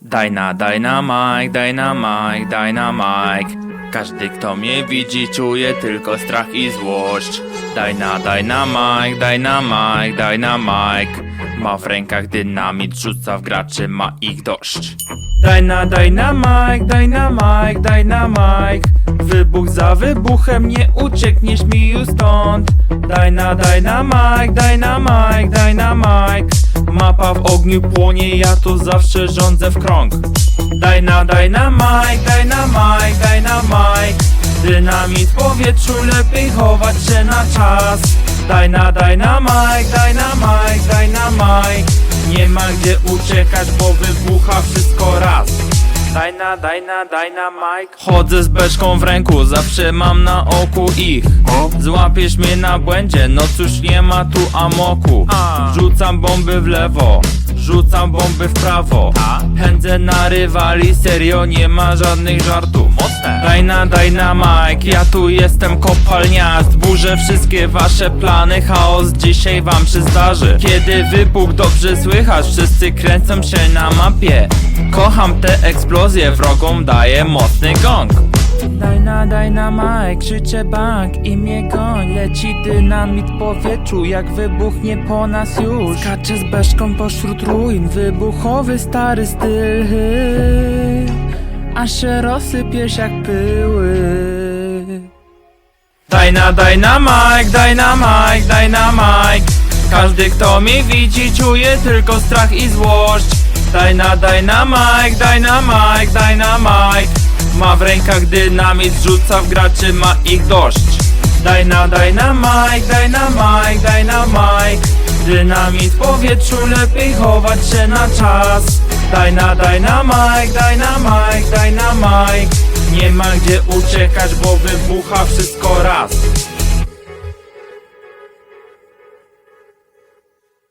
Daj na, daj na Mike, daj na Mike, daj na Mike. Każdy kto mnie widzi czuje tylko strach i złość. Daj na, daj na Mike, daj na Mike, daj na Mike. Ma w rękach dynamit, rzuca w graczy, ma ich dość. Daj na, daj na Mike, daj na Mike, daj na Mike. Wybuch za wybuchem, nie uciekniesz mi już stąd. Daj na, daj na Mike, daj na Mike, daj na Mike. Mapa w ogniu płonie, ja tu zawsze rządzę w krąg. Daj na, daj na Mike, daj na daj na. Dynamit w powietrzu, lepiej chować się na czas. Daj na, daj na Mike, daj na daj na. Nie ma gdzie uciekać, bo wybucha wszystko raz. Daj na, daj na, daj na Mike Chodzę z beczką w ręku, zawsze mam na oku ich. Złapiesz mnie na błędzie, no cóż nie ma tu amoku. Rzucam bomby w lewo, rzucam bomby w prawo. Pędzę na rywali, serio nie ma żadnych żartów Mocne. Daj na, daj na Mike, ja tu jestem kopalniast. Burzę wszystkie wasze plany, chaos dzisiaj wam się zdarzy. Kiedy wybuch dobrze słychać, wszyscy kręcą się na mapie. Kocham te eksplozje, wrogom daję mocny gong. Daj na, daj na Mike, krzyczę bank i mnie goń. Leci dynamit w powietrzu, jak wybuchnie po nas już. Skaczę z beszką pośród ruin, wybuchowy stary styl Aż się rozsypiesz jak pyły. Daj na, daj na Mike, daj na Mike, daj na Mike Każdy kto mnie widzi czuje tylko strach i złość. Daj na, daj na Mike, daj na Mike, daj na Mike Ma w rękach dynamit, rzuca w graczy, ma ich dość. Daj na, daj na Mike, daj na Mike, daj na Mike Dynamit w powietrzu, lepiej chować się na czas Daj na, daj na Mike, daj na Mike, daj na Mike Nie ma gdzie uciekać, bo wybucha wszystko raz